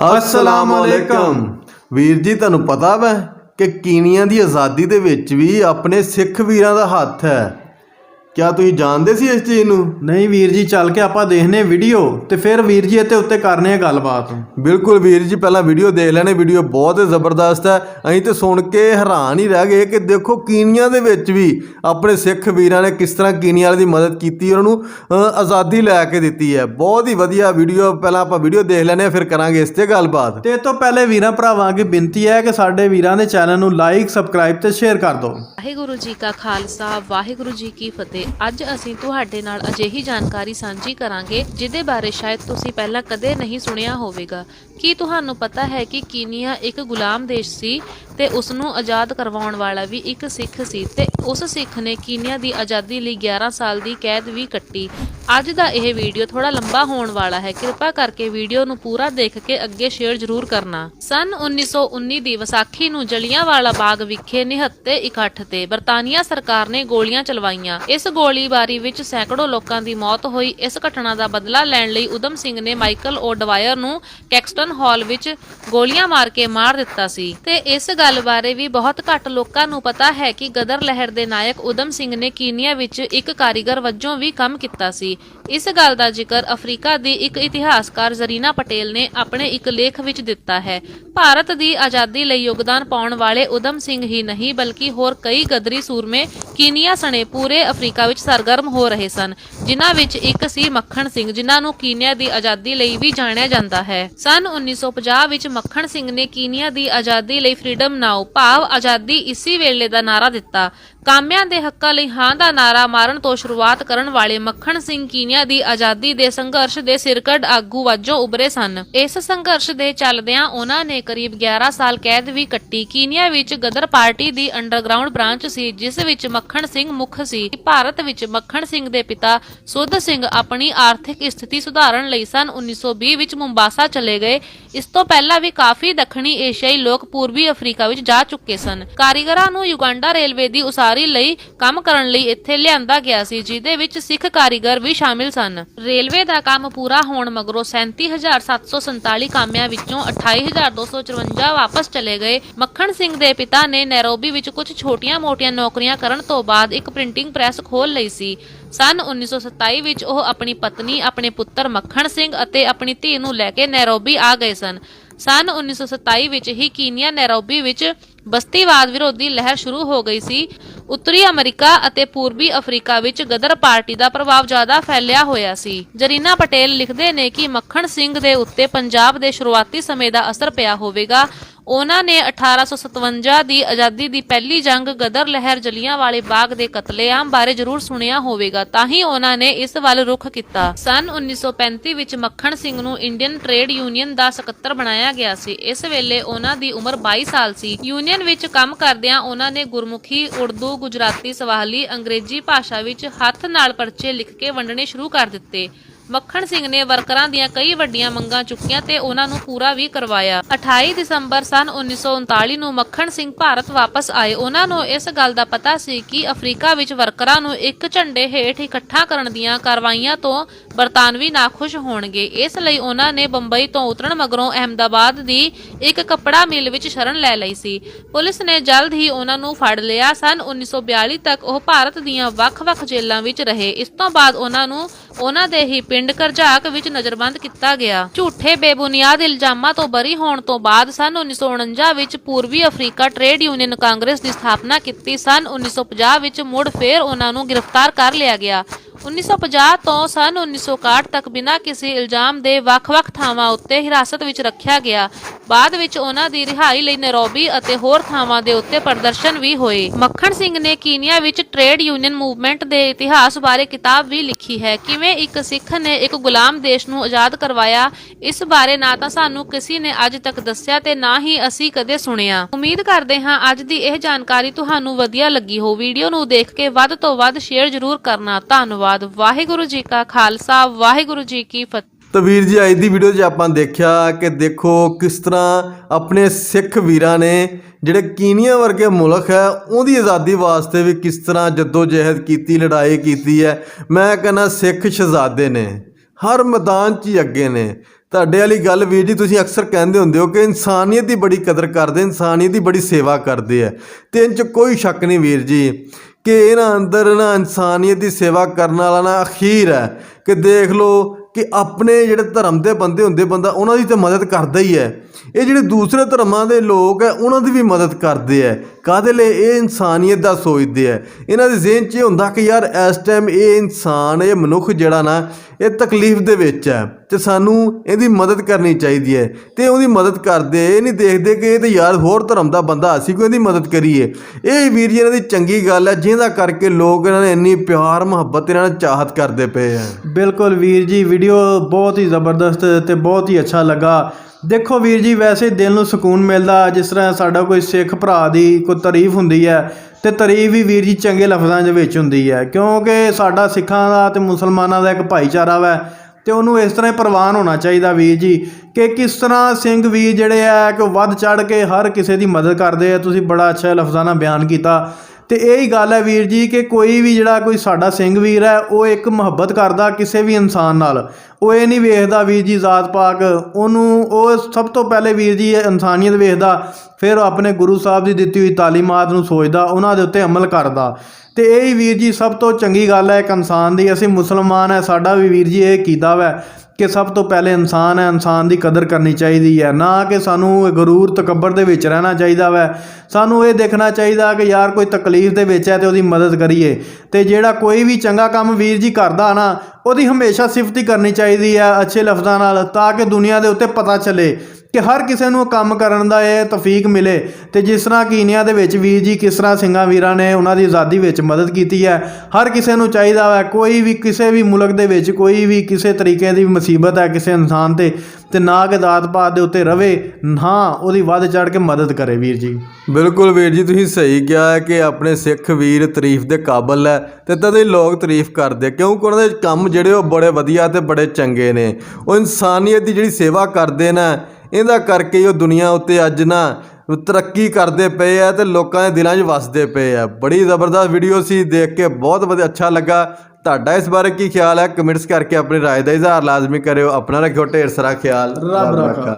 ਅਸਲਾਮ ਅਲੈਕਮ ਵੀਰ ਜੀ, ਤੁਹਾਨੂੰ ਪਤਾ ਵੈ ਕਿ ਕੀਨੀਆ ਦੀ ਆਜ਼ਾਦੀ ਦੇ ਵਿੱਚ ਵੀ ਆਪਣੇ ਸਿੱਖ ਵੀਰਾਂ ਦਾ ਹੱਥ ਹੈ। ਕਿਆ ਤੁਸੀਂ ਜਾਣਦੇ ਸੀ ਇਸ ਚੀਜ਼ ਨੂੰ? ਨਹੀਂ ਵੀਰ ਜੀ ਚੱਲ ਕੇ ਆਪਾਂ ਦੇਖਨੇ ਵੀਡੀਓ ਤੇ ਫਿਰ ਵੀਰ ਜੀ ਇੱਥੇ ਉੱਤੇ ਕਰਨੇ ਆ ਗੱਲਬਾਤ। ਬਿਲਕੁਲ ਵੀਰ ਜੀ ਪਹਿਲਾਂ ਵੀਡੀਓ ਦੇਖ ਲੈਣੇ ਵੀਡੀਓ ਬਹੁਤ ਹੀ ਜ਼ਬਰਦਸਤ ਹੈ। ਅਸੀਂ ਤੇ ਸੁਣ ਕੇ ਹੈਰਾਨ ਹੀ ਰਹਿ ਗਏ ਕਿ ਦੇਖੋ ਕੀਨੀਆ ਦੇ ਵਿੱਚ ਵੀ ਆਪਣੇ ਸਿੱਖ ਵੀਰਾਂ ਨੇ ਕਿਸ ਤਰ੍ਹਾਂ ਕੀਨੀਆ ਵਾਲਿਆਂ ਦੀ ਮਦਦ ਕੀਤੀ ਉਹਨਾਂ ਨੂੰ ਅ, ਆਜ਼ਾਦੀ ਲੈ ਕੇ ਦਿੱਤੀ ਹੈ। ਬਹੁਤ ਹੀ ਵਧੀਆ ਵੀਡੀਓ ਪਹਿਲਾਂ ਆਪਾਂ ਵੀਡੀਓ ਦੇਖ ਲੈਣੇ ਫਿਰ ਕਰਾਂਗੇ ਇਸ ਤੇ ਗੱਲਬਾਤ। ਤੇ ਇਹ ਤੋਂ ਪਹਿਲੇ ਵੀਰਾਂ ਭਰਾਵਾਂ ਅੱਗੇ ਬੇਨਤੀ ਹੈ ਕਿ ਸਾਡੇ ਵੀਰਾਂ ਦੇ ਚੈਨਲ ਨੂੰ ਲਾਈਕ ਸਬਸਕ੍ਰਾਈਬ ਤੇ ਸ਼ੇਅਰ ਕਰ ਦਿਓ। ਵਾਹਿਗੁਰੂ ਜੀ ਕਾ ਖਾਲਸਾ ਵਾਹਿਗੁਰੂ ਜੀ ਕੀ ਫਤਿਹ। ਅੱਜ ਅਸੀਂ ਤੁਹਾਡੇ ਨਾਲ ਅਜਿਹੀ ਜਾਣਕਾਰੀ ਸਾਂਝੀ ਕਰਾਂਗੇ, ਜਿਹਦੇ ਬਾਰੇ ਸ਼ਾਇਦ ਤੁਸੀਂ ਪਹਿਲਾਂ ਕਦੇ ਨਹੀਂ ਸੁਣਿਆ ਹੋਵੇਗਾ। ਕੀ ਤੁਹਾਨੂੰ ਪਤਾ ਹੈ ਕਿ ਕੀਨੀਆ ਇੱਕ ਗੁਲਾਮ ਦੇਸ਼ ਸੀ? ਤੇ ਉਸ ਨੂੰ ਆਜ਼ਾਦ ਕਰਵਾਉਣ ਵਾਲਾ ਵੀ ਇੱਕ ਸਿੱਖ ਸੀ ਤੇ ਉਸ ਸਿੱਖ ਨੇ ਕੀਨੀਆ ਦੀ ਆਜ਼ਾਦੀ ਲਈ 11 ਸਾਲ ਦੀ ਕੈਦ ਵੀ ਕੱਟੀ। ਅੱਜ ਦਾ ਇਹ ਵੀਡੀਓ ਥੋੜਾ ਲੰਬਾ ਹੋਣ ਵਾਲਾ ਹੈ। ਕਿਰਪਾ ਕਰਕੇ ਵੀਡੀਓ ਨੂੰ ਪੂਰਾ ਦੇਖ ਕੇ ਅੱਗੇ ਸ਼ੇਅਰ ਜ਼ਰੂਰ ਕਰਨਾ। ਸਨ 1919 ਦੀ ਵਿਸਾਖੀ ਨੂੰ ਜਲਿਆਂਵਾਲਾ ਬਾਗ ਵਿਖੇ ਨਿਹੱਤੇ ਇਕੱਠ ਤੇ ਬਰਤਾਨੀਆ ਸਰਕਾਰ ਨੇ ਗੋਲੀਆਂ ਚਲਵਾਈਆਂ। ਇਸ ਗੋਲੀਬਾਰੀ ਵਿੱਚ ਸੈਂਕੜੋ ਲੋਕਾਂ ਦੀ ਮੌਤ ਹੋਈ। ਇਸ ਘਟਨਾ ਦਾ ਬਦਲਾ ਲੈਣ ਲਈ ਉਦਮ ਸਿੰਘ ਨੇ ਮਾਈਕਲ ਓ ਡਵਾਇਰ ਨੂੰ ਕੈਕਸਟਨ ਹਾਲ ਵਿੱਚ ਗੋਲੀਆਂ ਮਾਰ ਕੇ ਮਾਰ ਦਿੱਤਾ ਸੀ ਤੇ ਇਸ ਗੱਲ ਗੱਲ ਬਾਰੇ ਵੀ ਬਹੁਤ ਘੱਟ ਲੋਕਾਂ ਨੂੰ ਪਤਾ ਹੈ ਕਿ ਗਦਰ ਲਹਿਰ ਦੇ ਨਾਇਕ ਉਦਮ ਸਿੰਘ ਨੇ ਕੀਨੀਆ ਵਿੱਚ ਇੱਕ ਕਾਰੀਗਰ ਵਜੋਂ ਵੀ ਕੰਮ ਕੀਤਾ ਸੀ। ਇਸ ਗੱਲ ਦਾ ਜ਼ਿਕਰ ਅਫਰੀਕਾ ਦੀ ਇੱਕ ਇਤਿਹਾਸਕਾਰ ਜ਼ਰੀਨਾ ਪਟੇਲ ਨੇ ਆਪਣੇ ਇੱਕ ਲੇਖ ਵਿੱਚ ਦਿੱਤਾ ਹੈ। ਭਾਰਤ ਦੀ ਆਜ਼ਾਦੀ ਲਈ ਯੋਗਦਾਨ ਪਾਉਣ ਵਾਲੇ ਉਦਮ ਸਿੰਘ ਹੀ ਨਹੀਂ, ਬਲਕਿ ਹੋਰ ਕਈ ਗਦਰੀ ਸੂਰਮੇ ਕੀਨੀਆ ਸਣੇ ਪੂਰੇ ਅਫਰੀਕਾ ਵਿੱਚ ਸਰਗਰਮ ਹੋ ਰਹੇ ਸਨ, ਜਿਨ੍ਹਾਂ ਵਿੱਚ ਇੱਕ ਸੀ ਮੱਖਣ ਸਿੰਘ, ਜਿਨ੍ਹਾਂ ਨੂੰ ਕੀਨੀਆ ਦੀ ਆਜ਼ਾਦੀ ਲਈ ਵੀ ਜਾਣਿਆ ਜਾਂਦਾ ਹੈ। ਸਨ 1950 ਵਿੱਚ ਮੱਖਣ ਸਿੰਘ ਨੇ ਕੀਨੀਆ ਦੀ ਆਜ਼ਾਦੀ ਲਈ ਫਰੀडम ਨਾਓ ਭਾਵ ਆਜ਼ਾਦੀ ਇਸੇ ਵੇਲੇ ਦਾ ਨਾਰਾ ਦਿੱਤਾ ਕਾਮਿਆਂ ਦੇ ਹੱਕਾਂ ਲਈ ਹਾਂ ਦਾ ਨਾਰਾ ਮਾਰਨ ਤੋਂ ਸ਼ੁਰੂਆਤ ਕਰਨ ਵਾਲੇ ਮੱਖਣ ਸਿੰਘ ਕੀਨੀਆ ਦੀ ਆਜ਼ਾਦੀ ਦੇ ਸੰਘਰਸ਼ ਦੇ ਸਿਰਕੱਢ ਆਗੂ ਵਜੋਂ ਉਭਰੇ ਸਨ। ਇਸ ਸੰਘਰਸ਼ ਦੇ ਚੱਲਦਿਆਂ ਉਹਨਾਂ ਨੇ ਕਰੀਬ 11 ਸਾਲ ਕੈਦ ਵੀ ਕੱਟੀ। ਕੀਨੀਆ ਵਿੱਚ ਗਦਰ ਪਾਰਟੀ ਦੀ ਅੰਡਰਗਰਾਉਂਡ ਬ੍ਰਾਂਚ ਸੀ, ਜਿਸ ਵਿੱਚ ਮੱਖਣ ਸਿੰਘ ਮੁੱਖ ਸੀ। ਭਾਰਤ ਵਿੱਚ ਮੱਖਣ ਸਿੰਘ ਦੇ ਪਿਤਾ ਸੁਧ ਸਿੰਘ ਆਪਣੀ ਆਰਥਿਕ ਸਥਿਤੀ ਸੁਧਾਰਨ ਲਈ ਸਨ। 1920 ਵਿੱਚ ਮੁੰਬਾਸਾ ਚਲੇ ਗਏ। ਇਸ ਤੋਂ ਪਹਿਲਾਂ ਵੀ ਕਾਫੀ ਦੱਖਣੀ ਏਸ਼ੀਆਈ ਲੋਕ ਪੂਰਬੀ ਅਫਰੀਕਾ ਵਿੱਚ ਜਾ ਚੁੱਕੇ ਸਨ। ਕਾਰੀਗਰਾਂ ਨੂੰ ਯੁਗੰਡਾ ਰੇਲਵੇ ਦੀ ਉਸਾਰੀ ਲਈ ਕੰਮ ਕਰਨ ਲਈ ਇੱਥੇ ਲਿਆਂਦਾ ਗਿਆ ਸੀ, ਜਿਹਦੇ ਵਿੱਚ ਸਿੱਖ ਕਾਰੀਗਰ ਵੀ ਸ਼ਾਮਿਲ ਸਨ। ਰੇਲਵੇ ਦਾ ਕੰਮ ਪੂਰਾ ਹੋਣ ਮਗਰੋਂ 37747 ਕਾਮਿਆਂ ਵਿੱਚੋਂ 28254 ਵਾਪਸ ਚਲੇ ਗਏ। ਮੱਖਣ ਸਿੰਘ ਦੇ ਪਿਤਾ ਨੇ ਨੈਰੋਬੀ ਵਿੱਚ ਕੁਝ ਛੋਟੀਆਂ-ਮੋਟੀਆਂ ਨੌਕਰੀਆਂ ਕਰਨ ਤੋਂ ਬਾਅਦ ਇੱਕ ਪ੍ਰਿੰਟਿੰਗ ਪ੍ਰੈਸ ਖੋਲ ਲਈ ਸੀ। ਸਨ 1927 ਵਿੱਚ ਉਹ ਆਪਣੀ ਪਤਨੀ, ਆਪਣੇ ਪੁੱਤਰ ਮੱਖਣ ਸਿੰਘ ਅਤੇ ਆਪਣੀ ਧੀ ਨੂੰ ਲੈ ਕੇ ਨੈਰੋਬੀ ਆ ਗਏ ਸਨ। ਸਨ 1927 ਵਿੱਚ ਹੀ ਕੀਨੀਆ ਨੈਰੋਬੀ ਵਿੱਚ ਬਸਤੀਵਾਦ ਵਿਰੋਧੀ ਲਹਿਰ ਸ਼ੁਰੂ ਹੋ ਗਈ ਸੀ। ਉੱਤਰੀ ਅਮਰੀਕਾ ਅਤੇ ਪੂਰਬੀ ਅਫਰੀਕਾ ਵਿੱਚ ਗਦਰ ਪਾਰਟੀ ਦਾ ਪ੍ਰਭਾਵ ਜ਼ਿਆਦਾ ਫੈਲਿਆ ਹੋਇਆ ਸੀ। ਜਰੀਨਾ ਪਟੇਲ ਲਿਖਦੇ ਨੇ ਕਿ ਮੱਖਣ ਸਿੰਘ ਦੇ ਉੱਤੇ ਪੰਜਾਬ ਦੇ ਸ਼ੁਰੂਆਤੀ ਸਮੇਂ ਦਾ ਅਸਰ ਪਿਆ ਹੋਵੇਗਾ। ਉਹਨਾਂ ਨੇ 1857 ਦੀ ਆਜ਼ਾਦੀ ਦੀ ਪਹਿਲੀ ਜੰਗ ਗਦਰ ਲਹਿਰ ਜਲੀਆਂ ਬਾਗ ਦੇ ਕਤਲੇਆਮ ਬਾਰੇ ਜ਼ਰੂਰ ਸੁਣਿਆ ਹੋਵੇਗਾ, ਤਾਂ ਹੀ ਉਹਨਾਂ ਨੇ ਇਸ ਵੱਲ ਰੁਖ ਕੀਤਾ। ਸਨ 1935 ਵਿੱਚ ਮੱਖਣ ਸਿੰਘ ਨੂੰ ਇੰਡੀਅਨ ਟ੍ਰੇਡ ਯੂਨੀਅਨ ਦਾ ਸਕੱਤਰ ਬਣਾਇਆ ਗਿਆ ਸੀ। ਇਸ ਵੇਲੇ ਉਹਨਾਂ ਦੀ ਉਮਰ 22 ਸਾਲ ਸੀ। ਯੂਨੀਅਨ ਵਿੱਚ ਕੰਮ ਕਰਦਿਆਂ ਉਹਨਾਂ ਨੇ ਗੁਰਮੁਖੀ ਉਰਦੂ, ਗੁਜਰਾਤੀ ਸਵਾਹਲੀ, ਅੰਗਰੇਜ਼ੀ ਭਾਸ਼ਾ ਵਿੱਚ ਹੱਥ ਨਾਲ ਪਰਚੇ ਲਿਖ ਕੇ ਵੰਡਣੇ ਸ਼ੁਰੂ ਕਰ ਦਿੱਤੇ। ਮੱਖਣ ਸਿੰਘ ਨੇ ਵਰਕਰਾਂ ਦੀਆਂ ਕਈ ਵੱਡੀਆਂ ਮੰਗਾਂ ਚੁੱਕੀਆਂ ਤੇ ਉਹਨਾਂ ਨੂੰ ਪੂਰਾ ਵੀ ਕਰਵਾਇਆ। 28 ਦਸੰਬਰ ਸਨ 1939 ਨੂੰ ਮੱਖਣ ਸਿੰਘ ਭਾਰਤ ਵਾਪਸ ਆਏ। ਉਹਨਾਂ ਨੂੰ ਇਸ ਗੱਲ ਦਾ ਪਤਾ ਸੀ ਕਿ ਅਫਰੀਕਾ ਵਿੱਚ ਵਰਕਰਾਂ ਨੂੰ ਇੱਕ ਝੰਡੇ ਹੇਠ ਇਕੱਠਾ ਕਰਨ ਦੀਆਂ ਕਾਰਵਾਈਆਂ ਤੋਂ ਬਰਤਾਨਵੀ ਨਾਖੁਸ਼ ਹੋਣਗੇ। ਇਸ ਲਈ ਉਹਨਾਂ ਨੇ ਬੰਬਈ ਤੋਂ ਉਤਰਨ ਮਗਰੋਂ ਅਹਮਦਾਬਾਦ ਦੀ ਇੱਕ ਕੱਪੜਾ ਮਿਲ ਵਿੱਚ ਸ਼ਰਨ ਲੈ ਲਈ ਸੀ। ਪੁਲਿਸ ਨੇ ਜਲਦ ਹੀ ਉਹਨਾਂ ਨੂੰ ਫੜ ਲਿਆ। ਸਨ 1942 ਤੱਕ ਉਹ ਭਾਰਤ ਦੀਆਂ ਵੱਖ-ਵੱਖ ਜੇਲ੍ਹਾਂ ਵਿੱਚ ਰਹੇ। ਇਸ ਤੋਂ ਬਾਅਦ ਉਹਨਾਂ ਨੂੰ ਉਹਨਾਂ ਦੇ ਹੀ ਪਿੰਡ ਕਰਜਾਕ ਵਿੱਚ ਨਜ਼ਰਬੰਦ ਕੀਤਾ ਗਿਆ। ਝੂਠੇ ਬੇਬੁਨਿਆਦ ਇਲਜ਼ਾਮਾਂ ਤੋਂ ਬਰੀ ਹੋਣ ਤੋਂ ਬਾਅਦ ਸਨ 1949 ਵਿੱਚ ਪੂਰਬੀ ਅਫਰੀਕਾ ਟ੍ਰੇਡ ਯੂਨੀਅਨ ਕਾਂਗਰਸ ਦੀ ਸਥਾਪਨਾ ਕੀਤੀ। ਸਨ 1950 ਵਿੱਚ ਮੁੜ ਫੇਰ ਉਹਨਾਂ ਨੂੰ ਗ੍ਰਿਫਤਾਰ ਕਰ ਲਿਆ ਗਿਆ। 1950 ਤੋਂ ਸਨ 1961 ਤੱਕ ਬਿਨਾਂ ਕਿਸੇ ਇਲਜ਼ਾਮ ਦੇ ਵੱਖ-ਵੱਖ ਥਾਵਾਂ ਉੱਤੇ ਹਿਰਾਸਤ ਵਿੱਚ ਰੱਖਿਆ ਗਿਆ। ਬਾਅਦ ਵਿੱਚ ਉਹਨਾਂ ਦੀ ਰਿਹਾਈ ਲਈ ਨੈਰੋਬੀ ਅਤੇ ਹੋਰ ਥਾਵਾਂ ਦੇ ਉੱਤੇ ਪ੍ਰਦਰਸ਼ਨ ਵੀ ਹੋਏ। ਮੱਖਣ ਸਿੰਘ ਨੇ ਕੀਨੀਆ ਵਿੱਚ ਟ੍ਰੇਡ ਯੂਨੀਅਨ ਮੂਵਮੈਂਟ ਦੇ ਇਤਿਹਾਸ ਬਾਰੇ ਕਿਤਾਬ ਵੀ ਲਿਖੀ ਹੈ। ਕਿਵੇਂ ਇੱਕ ਸਿੱਖ ਨੇ ਇੱਕ ਗੁਲਾਮ ਦੇਸ਼ ਨੂੰ ਆਜ਼ਾਦ ਕਰਵਾਇਆ, ਇਸ ਬਾਰੇ ਨਾ ਤਾਂ ਸਾਨੂੰ ਕਿਸੇ ਨੇ ਅੱਜ ਤੱਕ ਦੱਸਿਆ ਤੇ ਨਾ ਹੀ ਅਸੀਂ ਕਦੇ ਸੁਣਿਆ। ਉਮੀਦ ਕਰਦੇ ਹਾਂ ਅੱਜ ਦੀ ਇਹ ਜਾਣਕਾਰੀ ਤੁਹਾਨੂੰ ਵਧੀਆ ਲੱਗੀ ਹੋ ਵੀਡੀਓ ਨੂੰ ਦੇਖ ਕੇ ਵੱਧ ਤੋਂ ਵੱਧ ਸ਼ੇਅਰ ਜ਼ਰੂਰ ਕਰਨਾ। ਧੰਨਵਾਦ। ਵਾਹਿਗੁਰੂ ਜੀ ਕਾ ਖਾਲਸਾ। ਵਾਹਿਗੁਰੂ ਜੀ ਕੀ ਫਤਿਹ। ਤਾਂ ਵੀਰ ਜੀ, ਅੱਜ ਦੀ ਵੀਡੀਓ 'ਚ ਆਪਾਂ ਦੇਖਿਆ ਕਿ ਦੇਖੋ ਕਿਸ ਤਰ੍ਹਾਂ ਆਪਣੇ ਸਿੱਖ ਵੀਰਾਂ ਨੇ ਜਿਹੜੇ ਕੀਨੀਆ ਵਰਗੇ ਮੁਲਕ ਹੈ, ਉਹਦੀ ਆਜ਼ਾਦੀ ਵਾਸਤੇ ਵੀ ਕਿਸ ਤਰ੍ਹਾਂ ਜੱਦੋ ਜਹਿਦ ਕੀਤੀ, ਲੜਾਈ ਕੀਤੀ ਹੈ। ਮੈਂ ਕਹਿੰਦਾ ਸਿੱਖ ਸ਼ਹਜ਼ਾਦੇ ਨੇ, ਹਰ ਮੈਦਾਨ 'ਚ ਹੀ ਅੱਗੇ ਨੇ। ਤੁਹਾਡੇ ਵਾਲੀ ਗੱਲ ਵੀਰ ਜੀ, ਤੁਸੀਂ ਅਕਸਰ ਕਹਿੰਦੇ ਹੁੰਦੇ ਹੋ ਕਿ ਇਨਸਾਨੀਅਤ ਦੀ ਬੜੀ ਕਦਰ ਕਰਦੇ, ਇਨਸਾਨੀਅਤ ਦੀ ਬੜੀ ਸੇਵਾ ਕਰਦੇ ਆ ਤੇ ਇਹਨਾਂ 'ਚ ਕੋਈ ਸ਼ੱਕ ਨਹੀਂ ਵੀਰ ਜੀ ਕਿ ਇਹਨਾਂ ਅੰਦਰ ਨਾ ਇਨਸਾਨੀਅਤ ਦੀ ਸੇਵਾ ਕਰਨ ਵਾਲਾ ਨਾ ਅਖੀਰ ਹੈ। ਕਿ ਦੇਖ ਲਓ ਕਿ ਆਪਣੇ ਜਿਹੜੇ ਧਰਮ ਦੇ ਬੰਦੇ ਹੁੰਦੇ, ਬੰਦਾ ਉਹਨਾਂ ਦੀ ਤਾਂ ਮਦਦ ਕਰਦਾ ਹੀ ਹੈ। ਇਹ ਜਿਹੜੇ ਦੂਸਰੇ ਧਰਮਾਂ ਦੇ ਲੋਕ ਹੈ, ਉਹਨਾਂ ਦੀ ਵੀ ਮਦਦ ਕਰਦੇ ਹੈ। ਕਾਹਦੇ ਲਈ? ਇਹ ਇਨਸਾਨੀਅਤ ਦਾ ਸੋਚਦੇ ਹੈ। ਇਹਨਾਂ ਦੇ ਜ਼ਿਹਨ 'ਚ ਇਹ ਹੁੰਦਾ ਕਿ ਯਾਰ, ਇਸ ਟਾਈਮ ਇਹ ਇਨਸਾਨ, ਇਹ ਮਨੁੱਖ ਜਿਹੜਾ ਨਾ ਇਹ ਤਕਲੀਫ ਦੇ ਵਿੱਚ ਹੈ ਤੇ ਸਾਨੂੰ ਇਹਦੀ ਮਦਦ ਕਰਨੀ ਚਾਹੀਦੀ ਹੈ ਤੇ ਉਹਦੀ ਮਦਦ ਕਰਦੇ ਇਹ ਨਹੀਂ ਦੇਖਦੇ ਕਿ ਇਹ ਤੇ ਯਾਰ ਹੋਰ ਧਰਮ ਦਾ ਬੰਦਾ ਅਸੀਂ ਕੋਈ ਇਹਦੀ ਮਦਦ ਕਰੀਏ? ਇਹ ਵੀਰ ਜੀ ਇਹਨਾਂ ਦੀ ਚੰਗੀ ਗੱਲ ਹੈ ਜਿਹਦਾ ਕਰਕੇ ਲੋਕ ਇਹਨਾਂ ਨੇ ਇੰਨੀ ਪਿਆਰ, ਮੁਹੱਬਤ ਇਹਨਾਂ ਨਾਲ ਚਾਹਤ ਕਰਦੇ ਪਏ ਆ ਬਿਲਕੁਲ ਵੀਰ ਜੀ ਵੀਡੀਓ ਬਹੁਤ ਹੀ ਜ਼ਬਰਦਸਤ ਤੇ ਬਹੁਤ ਹੀ ਅੱਛਾ ਲੱਗਾ। ਦੇਖੋ ਵੀਰ ਜੀ, ਵੈਸੇ ਦਿਲ ਨੂੰ ਸਕੂਨ ਮਿਲਦਾ, ਜਿਸ ਤਰ੍ਹਾਂ ਸਾਡਾ ਕੋਈ ਸਿੱਖ ਭਰਾ ਦੀ ਕੋਈ ਤਾਰੀਫ ਹੁੰਦੀ ਹੈ ਤੇ ਤਾਰੀਫ ਵੀ ਵੀਰ ਜੀ ਚੰਗੇ ਲਫ਼ਜ਼ਾਂ ਦੇ ਵਿੱਚ ਹੁੰਦੀ ਹੈ, ਕਿਉਂਕਿ ਸਾਡਾ ਸਿੱਖਾਂ ਦਾ ਤੇ ਮੁਸਲਮਾਨਾਂ ਦਾ ਇੱਕ ਭਾਈਚਾਰਾ ਵਾ ਤੇ ਉਹਨੂੰ ਇਸ ਤਰ੍ਹਾਂ ਹੀ ਪ੍ਰਵਾਨ ਹੋਣਾ ਚਾਹੀਦਾ ਵੀਰ ਜੀ ਕਿ ਕਿਸ ਤਰ੍ਹਾਂ ਸਿੰਘ ਵੀਰ ਜਿਹੜੇ ਆ ਕਿ ਵੱਧ ਚੜ ਕੇ ਹਰ ਕਿਸੇ ਦੀ ਮਦਦ ਕਰਦੇ ਆ। ਤੁਸੀਂ ਬੜਾ ਅੱਛਾ ਲਫ਼ਜ਼ਾਂ ਨਾਲ ਬਿਆਨ ਕੀਤਾ। ਤੇ ਇਹ ਹੀ ਗੱਲ ਹੈ ਵੀਰ ਜੀ ਕਿ ਕੋਈ ਵੀ ਜਿਹੜਾ ਕੋਈ ਸਾਡਾ ਸਿੰਘ ਵੀਰ ਹੈ, ਉਹ ਇੱਕ ਮੁਹੱਬਤ ਕਰਦਾ ਕਿਸੇ ਵੀ ਇਨਸਾਨ ਨਾਲ। ਉਹ ਇਹ ਨਹੀਂ ਵੇਖਦਾ ਵੀਰ ਜੀ ਜ਼ਾਤ ਪਾਕ ਉਹਨੂੰ ਉਹ ਸਭ ਤੋਂ ਪਹਿਲੇ ਵੀਰ ਜੀ ਇਨਸਾਨੀਅਤ ਵੇਖਦਾ ਫਿਰ ਉਹ ਆਪਣੇ ਗੁਰੂ ਸਾਹਿਬ ਦੀ ਦਿੱਤੀ ਹੋਈ ਤਾਲੀਮਾਤ ਨੂੰ ਸੋਚਦਾ, ਉਹਨਾਂ ਦੇ ਉੱਤੇ ਅਮਲ ਕਰਦਾ। ਤੇ ਇਹ ਹੀ ਵੀਰ ਜੀ ਸਭ ਤੋਂ ਚੰਗੀ ਗੱਲ ਹੈ, ਇੱਕ ਇਨਸਾਨ ਦੀ, ਅਸੀਂ ਮੁਸਲਮਾਨ ਹੈ, ਸਾਡਾ ਵੀ ਵੀਰ ਜੀ ਇਹ ਕੀਤਾ ਵੈ ਕਿ ਸਭ ਤੋਂ ਪਹਿਲੇ ਇਨਸਾਨ ਹੈ, ਇਨਸਾਨ ਦੀ ਕਦਰ ਕਰਨੀ ਚਾਹੀਦੀ ਹੈ। ਨਾ ਕਿ ਸਾਨੂੰ ਗਰੂਰ ਤਕੱਬਰ ਦੇ ਵਿੱਚ ਰਹਿਣਾ ਚਾਹੀਦਾ ਵੈ। ਸਾਨੂੰ ਇਹ ਦੇਖਣਾ ਚਾਹੀਦਾ ਕਿ ਯਾਰ ਕੋਈ ਤਕਲੀਫ ਦੇ ਵਿੱਚ ਹੈ ਤੇ ਉਹਦੀ ਮਦਦ ਕਰੀਏ। ਤੇ ਜਿਹੜਾ ਕੋਈ ਵੀ ਚੰਗਾ ਕੰਮ ਵੀਰ ਜੀ ਕਰਦਾ ਨਾ ਉਹਦੀ ਹਮੇਸ਼ਾ ਸਿਫਤ ਹੀ ਕਰਨੀ ਚਾਹੀਦੀ ਹੈ ਅੱਛੇ ਲਫ਼ਜ਼ਾਂ ਨਾਲ, ਤਾਂ ਕਿ ਦੁਨੀਆ ਦੇ ਉੱਤੇ ਪਤਾ ਚੱਲੇ ਕਿ ਹਰ ਕਿਸੇ ਨੂੰ ਕੰਮ ਕਰਨ ਦਾ ਇਹ ਤੌਫੀਕ ਮਿਲੇ। ਤੇ ਜਿਸ ਤਰ੍ਹਾਂ ਕੀਨੀਆ ਦੇ ਵਿੱਚ ਵੀਰ ਜੀ ਕਿਸ ਤਰ੍ਹਾਂ ਸਿੰਘਾਂ ਵੀਰਾਂ ਨੇ ਉਹਨਾਂ ਦੀ ਆਜ਼ਾਦੀ ਵਿੱਚ ਮਦਦ ਕੀਤੀ ਹੈ, ਹਰ ਕਿਸੇ ਨੂੰ ਚਾਹੀਦਾ ਹੈ, ਕੋਈ ਵੀ ਕਿਸੇ ਵੀ ਮੁਲਕ ਦੇ ਵਿੱਚ, ਕੋਈ ਵੀ ਕਿਸੇ ਤਰੀਕੇ ਦੀ ਮੁਸੀਬਤ ਹੈ ਕਿਸੇ ਇਨਸਾਨ ਤੇ ਤੇ ਨਾ ਕਿ ਦਾਤ ਪਾਤ ਦੇ ਉੱਤੇ ਰਵੇ, ਨਾ ਉਹਦੀ ਵੱਧ ਚੜ ਕੇ ਮਦਦ ਕਰੇ ਵੀਰ ਜੀ। ਬਿਲਕੁਲ ਵੀਰ ਜੀ, ਤੁਸੀਂ ਸਹੀ ਕਿਹਾ ਹੈ ਕਿ ਆਪਣੇ ਸਿੱਖ ਵੀਰ ਤਾਰੀਫ ਦੇ ਕਾਬਲ ਹੈ ਤੇ ਤਦ ਹੀ ਲੋਕ ਤਾਰੀਫ ਕਰਦੇ ਕਿਉਂਕਿ ਉਹਨਾਂ ਦੇ ਕੰਮ ਜਿਹੜੇ ਉਹ ਬੜੇ ਵਧੀਆ ਤੇ ਬੜੇ ਚੰਗੇ ਨੇ। ਉਹ ਇਨਸਾਨੀਅਤ ਦੀ ਜਿਹੜੀ ਸੇਵਾ ਕਰਦੇ ਨੇ, ਇਹਦਾ ਕਰਕੇ ਹੀ ਉਹ ਦੁਨੀਆ ਉੱਤੇ ਅੱਜ ਨਾ ਤਰੱਕੀ ਕਰਦੇ ਪਏ ਆ ਤੇ ਲੋਕਾਂ ਦੇ ਦਿਲਾਂ 'ਚ ਵਸਦੇ ਪਏ ਆ। ਬੜੀ ਜ਼ਬਰਦਸਤ ਵੀਡੀਓ ਸੀ, ਦੇਖ ਕੇ ਬਹੁਤ ਵਧੀਆ, ਅੱਛਾ ਲੱਗਾ। ਤੁਹਾਡਾ ਇਸ ਬਾਰੇ ਕੀ ਖਿਆਲ ਹੈ ਕਮੈਂਟਸ ਕਰਕੇ ਆਪਣੀ رائے ਦਾ ਇਜ਼ਹਾਰ ਲਾਜ਼ਮੀ ਕਰਿਓ ਆਪਣਾ ਰੱਖਿਓ ਢੇਰ ਸਾਰਾ ਖਿਆਲ ਰੱਬ ਰਾਖਾ